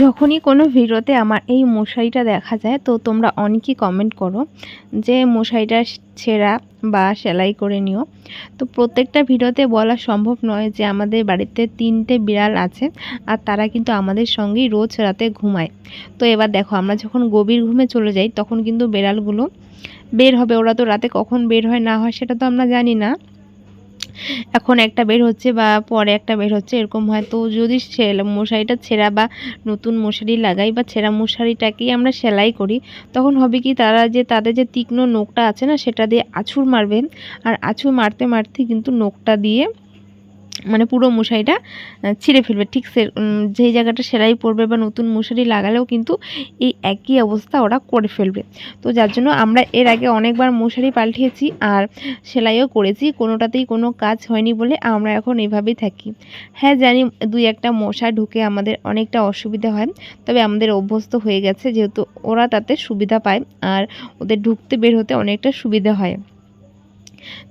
যখনই কোনো ভিডিওতে আমার এই মশারিটা দেখা যায়, তো তোমরা অনেকেই কমেন্ট করো যে মশারিটা ছেঁড়া বা সেলাই করে নিও। তো প্রত্যেকটা ভিডিওতে বলা সম্ভব নয় যে আমাদের বাড়িতে তিনটে বিড়াল আছে আর তারা কিন্তু আমাদের সঙ্গেই রোজ রাতে ঘুমায়। তো এবার দেখো, আমরা যখন গভীর ঘুমে চলে যাই, তখন কিন্তু বিড়ালগুলো বের হবে। ওরা তো রাতে কখন বের হয় না হয় সেটা তো আমরা জানি না। এখন একটা বের হচ্ছে বা পরে একটা বের হচ্ছে, এরকম হয়। তো যদি মশারিটা ছেঁড়া বা নতুন মশারি লাগাই বা ছেঁড়া মশারিটাকেই আমরা সেলাই করি, তখন হবে কি তারা যে তাদের যে তীক্ষ্ণ নোখটা আছে না, সেটা দিয়ে আছুর মারবেন আর আছুর মারতে মারতে কিন্তু নোখটা দিয়ে মানে পুরো মশারিটা ছিঁড়ে ফেলবে। ঠিক সে যেই জায়গাটা সেলাই পড়বে বা নতুন মশারি লাগালেও কিন্তু এই একই অবস্থা ওরা করে ফেলবে। তো যার জন্য আমরা এর আগে অনেকবার মশারি পাল্টিয়েছি আর সেলাইও করেছি, কোনোটাতেই কোনো কাজ হয়নি বলে আমরা এখন এভাবেই থাকি। হ্যাঁ জানি দুই একটা মশা ঢুকে আমাদের অনেকটা অসুবিধা হয়, তবে আমাদের অভ্যস্ত হয়ে গেছে যেহেতু ওরা তাতে সুবিধা পায় আর ওদের ঢুকতে বের হতে অনেকটা সুবিধা হয়।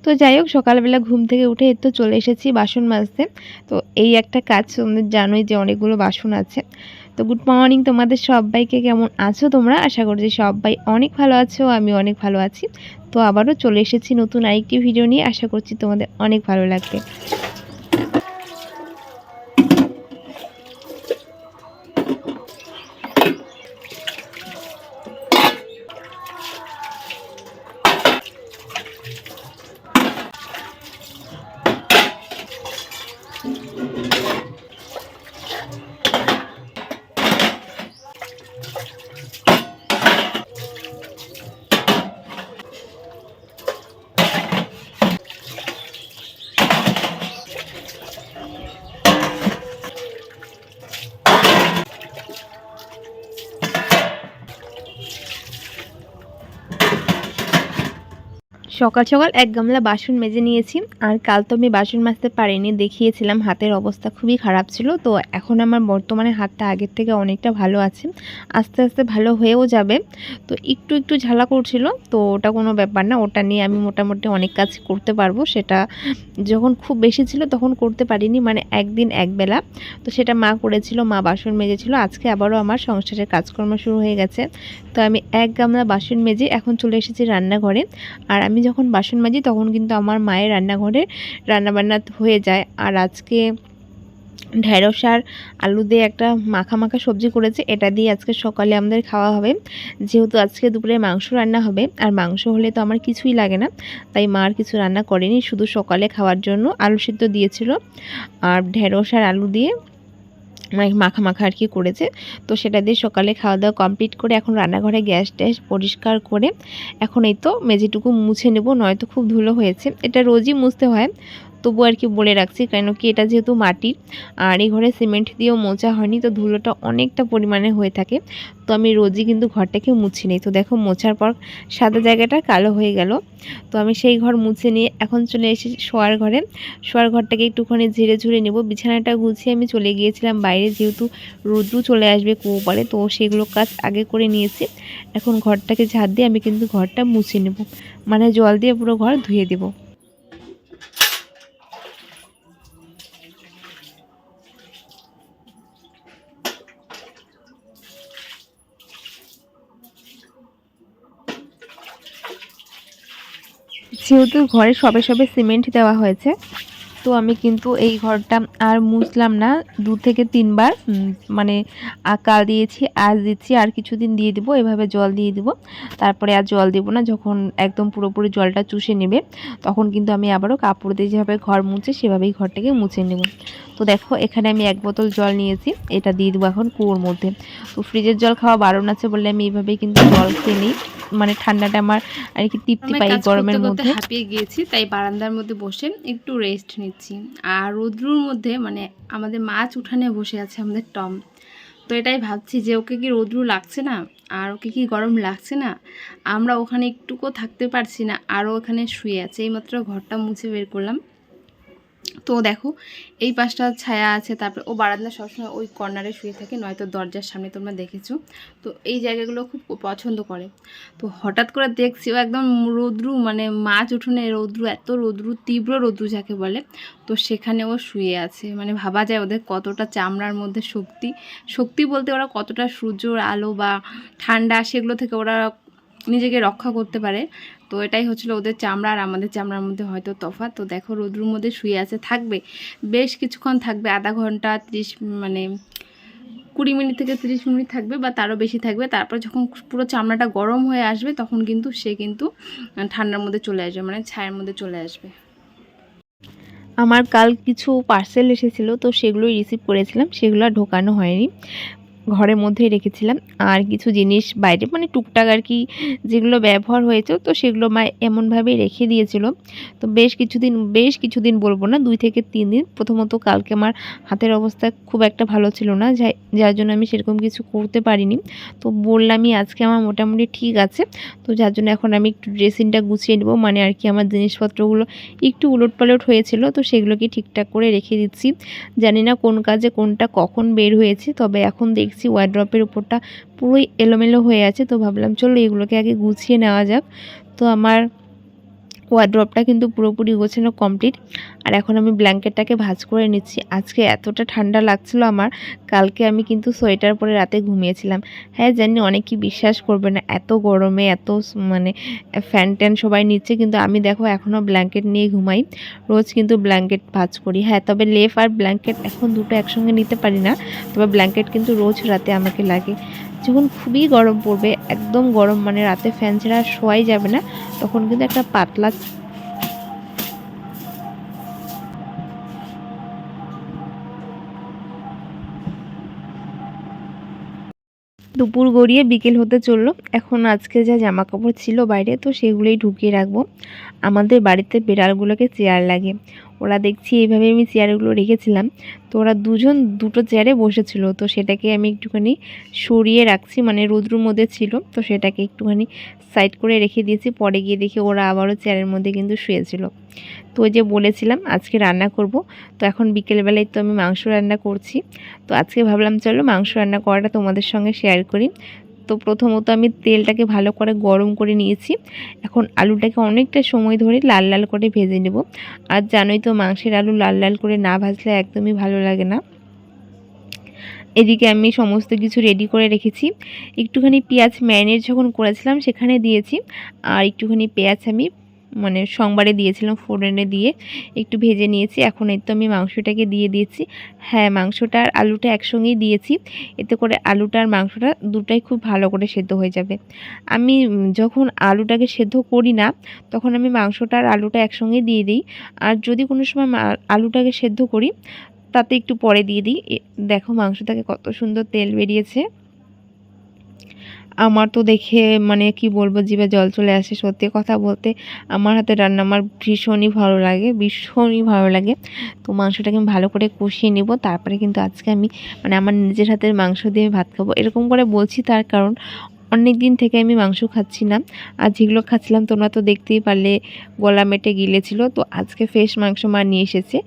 তো যাই হোক, সকালবেলা ঘুম থেকে উঠে তো চলে এসেছি বাসন মাজতে। তো এই একটা কাজ তোমাদের জানোই যে অনেকগুলো বাসন আছে। তো গুড মর্নিং তোমাদের সবাইকে, কেমন আছো তোমরা? আশা করছি সবাই অনেক ভালো আছো, আমি অনেক ভালো আছি। তো আবারও চলে এসেছি নতুন আরেকটি ভিডিও নিয়ে। আশা করছি তোমাদের অনেক ভালো লাগবে। সকাল সকাল এক গামলা বাসন মেজে নিয়েছি। আর কাল তো আমি বাসন মাজতে পারিনি, দেখিয়েছিলাম হাতের অবস্থা খুবই খারাপ ছিল। তো এখন আমার বর্তমানে হাতটা আগের থেকে অনেকটা ভালো আছে। আস্তে আস্তে ভালো হয়েও যাবে। তো একটু একটু ঝালা করছিল, তো ওটা কোনো ব্যাপার না। ওটা নিয়ে আমি মোটামুটি অনেক কাজ করতে পারব। সেটা যখন খুব বেশি ছিল তখন করতে পারিনি মানে একদিন একবেলা। তো সেটা মা করেছিল, মা বাসন মেজেছিল। আজকে আবারও আমার সংসারের কাজকর্ম শুরু হয়ে গেছে। তো আমি এক গামলা বাসন মেজে এখন চলে এসেছি রান্নাঘরে। আর আমি যখন বাসন মাজি তখন কিন্তু আমার মায়ের রান্নাঘরে রান্নাবান্না হয়ে যায়। আর আজকে ঢেঁড়স আর আলু দিয়ে একটা মাখা মাখা সবজি করেছে, এটা দিয়ে আজকে সকালে আমাদের খাওয়া হবে। যেহেতু আজকে দুপুরে মাংস রান্না হবে, আর মাংস হলে তো আমার কিছুই লাগে না, তাই মা আর কিছু রান্না করেনি, শুধু সকালে খাওয়ার জন্য আলু সিদ্ধ দিয়েছিল। আর ঢেঁড়স আর আলু দিয়ে মাখা মাখা আর কি করেছে। তো সেটা দিয়ে সকালে খাওয়া দাওয়া কমপ্লিট করে এখন রান্নাঘরে গ্যাস ট্যাস পরিষ্কার করে এখন এই তো মেঝেটুকু মুছে নেব, নয়তো খুব ধুলো হয়েছে। এটা রোজই মুছতে হয়। তবু আর কি বলে রাখছি, কেন কি এটা যেহেতু মাটির আর এই ঘরে সিমেন্ট দিয়েও মোছা হয়নি, তো ধুলোটা অনেকটা পরিমাণে হয়ে থাকে। তো আমি রোজই কিন্তু ঘরটাকে মুছি নিই। তো দেখো মোছার পর সাদা জায়গাটা কালো হয়ে গেল। তো আমি সেই ঘর মুছে নিয়ে এখন চলে এসেছি শোয়ার ঘরে। শোয়ার ঘরটাকে একটুখানি ঝেড়ে ঝুড়ে নেব। বিছানাটা গুছিয়ে আমি চলে গিয়েছিলাম বাইরে, যেহেতু রোদ্রু চলে আসবে কুয়ো পারে, তো সেগুলো কাজ আগে করে নিয়েছি। এখন ঘরটাকে ঝাড় দিয়ে আমি কিন্তু ঘরটা মুছে নেব। মানে জল দিয়ে পুরো ঘর ধুয়ে দেবো। যেহেতু ঘরে সবে সবে সিমেন্ট দেওয়া হয়েছে তো আমি কিন্তু এই ঘরটা আর মুছলাম না। দু থেকে তিনবার মানে আ- কাল দিয়েছি আজ দিচ্ছি আর কিছুদিন দিয়ে দিব এভাবে জল দিয়ে দিব। তারপরে আর জল দেবো না যখন একদম পুরোপুরি জলটা চুষে নেবে তখন কিন্তু আমি আবারও কাপড় দিয়ে যেভাবে ঘর মুছে সেভাবেই ঘরটাকে মুছে নেব। তো দেখো এখানে আমি এক বোতল জল নিয়েছি এটা দিয়ে দেবো এখন কুয়োর মধ্যে। তো ফ্রিজের জল খাওয়া বারণ আছে বলে আমি এইভাবেই কিন্তু জল খেয়ে নিই। মানে ঠান্ডাটা আমার আর কি তৃপ্তি পাই গরমের মধ্যে। হাঁপিয়ে গিয়েছি তাই বারান্দার মধ্যে বসে একটু রেস্ট নিচ্ছি। আর রৌদ্রুর মধ্যে মানে আমাদের মাছ উঠানে বসে আছে আমাদের টম। তো এটাই ভাবছি যে ওকে কি রৌদ্রু লাগছে না? আর ওকে কি গরম লাগছে না? আমরা ওখানে একটুকু থাকতে পারছি না। আরও ওখানে শুয়ে আছে। এইমাত্র ঘরটা মুছে বের করলাম। তো দেখো, এই পাশটা ছায়া আছে, তারপরে ও বারান্দা সবসময় ওই কর্নারে শুয়ে থাকে, নয়তো দরজার সামনে তোমরা দেখেছ। তো এই জায়গাগুলো খুব পছন্দ করে। তো হঠাৎ করে দেখছি ও একদম রৌদ্রু মানে মাছ উঠোনে রৌদ্রু, এত রৌদ্রু, তীব্র রৌদ্রু যাকে বলে। তো সেখানে ও শুয়ে আছে মানে ভাবা যায় ওদের কতটা চামড়ার মধ্যে শক্তি। শক্তি বলতে ওরা কতটা সূর্যর আলো বা ঠান্ডা, সেগুলো থেকে ওরা নিজেকে রক্ষা করতে পারে। তো এটাই হচ্ছিল ওদের চামড়া আর আমাদের চামড়ার মধ্যে হয়তো তফাৎ। তো দেখো রোদ্রুর মধ্যে শুয়ে আছে, থাকবে। বেশ কিছুক্ষণ থাকবে, আধা ঘণ্টা ত্রিশ মানে কুড়ি মিনিট থেকে তিরিশ মিনিট থাকবে বা তারও বেশি থাকবে। তারপর যখন পুরো চামড়াটা গরম হয়ে আসবে, তখন কিন্তু সে কিন্তু ঠান্ডার মধ্যে চলে আসবে মানে ছায়ের মধ্যে চলে আসবে। আমার কাল কিছু পার্সেল এসেছিল, তো সেগুলোই রিসিভ করেছিলাম। সেগুলো ঢোকানো হয়নি। ঘরের মধ্যেই রেখেছিলাম। আর কিছু জিনিস বাইরে মানে টুকটাক আর কি যেগুলো ব্যবহার হয়েছে, তো সেগুলো মা এমনভাবেই রেখে দিয়েছিল। তো বেশ কিছুদিন বেশ কিছুদিন বলব না, দুই থেকে তিন দিন। প্রথমত কালকে আমার হাতের অবস্থা খুব একটা ভালো ছিল না যার জন্য আমি সেরকম কিছু করতে পারিনি। তো বললামই আজকে আমার মোটামুটি ঠিক আছে। তো যার জন্য এখন আমি একটু ড্রেসিংটা গুছিয়ে নেব। মানে আর কি আমার জিনিসপত্রগুলো একটু উলট পালট হয়েছিল, তো সেগুলোকে ঠিকঠাক করে রেখে দিচ্ছি। জানি না কোন কাজে কোনটা কখন বের হয়েছে, তবে এখন দেখছি ওয়ার্ড্রপের উপরটা পুরোই এলোমেলো হয়ে আছে, তো ভাবলাম চলো এগুলোকে আগে গুছিয়ে নেওয়া যাক। তো আমার ওয়ার্ড্রপটা কিন্তু পুরোপুরি গোছানো কমপ্লিট আর এখন আমি ব্ল্যাঙ্কেটটাকে ভাঁজ করে নিচ্ছি। আজকে এতটা ঠান্ডা লাগছিল আমার, কালকে আমি কিন্তু সোয়েটার পরে রাতে ঘুমিয়েছিলাম। হ্যাঁ জানি অনেকেই বিশ্বাস করবে না, এত গরমে, এত মানে ফ্যান ট্যান সবাই নিচ্ছে, কিন্তু আমি দেখো এখনও ব্ল্যাঙ্কেট নিয়ে ঘুমাই। রোজ কিন্তু ব্ল্যাঙ্কেট ভাঁজ করি। হ্যাঁ তবে লেফ আর ব্ল্যাঙ্কেট এখন দুটো একসঙ্গে নিতে পারি না, তবে ব্ল্যাঙ্কেট কিন্তু রোজ রাতে আমাকে লাগে। যখন খুবই গরম পড়বে, একদম গরম মানে রাতে ফ্যান ছাড়া শোয়াই যাবে না, তখন কিন্তু একটা পাতলা দুপুর গড়িয়ে বিকেল হতে চলল। এখন আজকে যা জামা কাপড় ছিল বাইরে, তো সেগুলোই ঢুকিয়ে রাখব। আমাদের বাড়িতে বিড়ালগুলোকে চেয়ার লাগে। ওরা দেখছি এইভাবে আমি চেয়ারগুলো রেখেছিলাম। তো ওরা দুজন দুটো চেয়ারে বসেছিল, তো সেটাকে আমি একটুখানি সরিয়ে রাখছি মানে রোদ্রুর মধ্যে ছিল, তো সেটাকে একটুখানি সাইড করে রেখে দিয়েছি। পরে গিয়ে দেখি ওরা আবারও চেয়ারের মধ্যে কিন্তু শুয়েছিল। তো যে বলেছিলাম, আজকে রান্না করব। তো এখন বিকেলবেলায় তো আমি মাংস রান্না করছি। তো আজকে ভাবলাম, চলো মাংস রান্না করাটা তোমাদের সঙ্গে শেয়ার করি। তো প্রথমত আমি তেলটাকে ভালো করে গরম করে নিয়েছি। এখন আলুটাকে অনেকটা সময় ধরে লাল লাল করে ভেজে নেব। আর জানোই তো, মাংসের আলু লাল লাল করে না ভাজলে একদমই ভালো লাগে না। এদিকে আমি সমস্ত কিছু রেডি করে রেখেছি। একটুখানি পেঁয়াজ ম্যারিনেট যখন করেছিলাম, সেখানে দিয়েছি। আর একটুখানি পেঁয়াজ আমি মানে সোমবারে দিয়েছিলাম ফোড়নে দিয়ে একটু ভেজে নিয়েছি। এখন এই তো আমি মাংসটাকে দিয়ে দিয়েছি। হ্যাঁ মাংসটা আর আলুটা একসঙ্গেই দিয়েছি। এতে করে আলুটা আর মাংসটা দুটাই খুব ভালো করে সেদ্ধ হয়ে যাবে। আমি যখন আলুটাকে সেদ্ধ করি না, তখন আমি মাংসটা আর আলুটা একসঙ্গে দিয়ে দিই। আর যদি কোনো সময় আলুটাকে সেদ্ধ করি, তাতে একটু পরে দিয়ে দিই। দেখো মাংস থেকে কত সুন্দর তেল বেরিয়েছে। আমার তো দেখে মানে কি বলব, জিভে জল চলে আসে সত্যি কথা বলতে। আমার হাতে রান্না আমার ভীষণই ভালো লাগে, ভীষণই ভালো লাগে। তো মাংসটাকে আমি ভালো করে কষিয়ে নেব, তারপরে কিন্তু আজকে আমি মানে আমার নিজের হাতের মাংস দিয়ে ভাত খাব, এরকম করে বলছি তার কারণ অনেক দিন থেকে আমি মাংস খাচ্ছি না আর যেগুলো খাচ্ছিলাম তোমরা তো দেখতেই পারলে, গলা মেটে গিলেছিল। তো আজকে ফ্রেশ মাংস মা নিয়ে এসেছে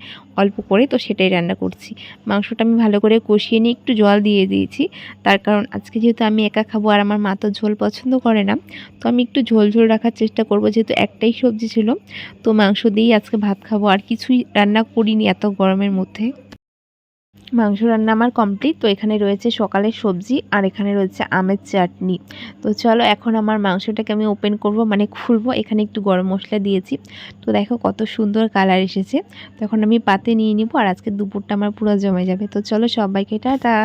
অল্প করে, তো সেটাই রান্না করছি। মাংসটা আমি ভালো করে কষিয়ে নিয়ে একটু জল দিয়ে দিয়েছি। তার কারণ আজকে যেহেতু আমি একা খাব আর আমার মা তো ঝোল পছন্দ করে না, তো আমি একটু ঝোল ঝোল রাখার চেষ্টা করব। যেহেতু একটাই সবজি ছিল, তো মাংস দিয়েই আজকে ভাত খাব। আর কিছুই রান্না করিনি এত গরমের মধ্যে। মাংস রান্না আমার কমপ্লিট তো এখানে রয়েছে সকালের সবজি আর এখানে রয়েছে আমের চাটনি। তো চলো এখন আমার মাংসটাকে আমি ওপেন করব মানে খুলবো। এখানে একটু গরম মশলা দিয়েছি। তো দেখো কত সুন্দর কালার এসেছে। তখন আমি পাতে নিয়ে নিব আর আজকে দুপুরটা আমার পুরো জমে যাবে। তো চলো সবাইকে, টাটা!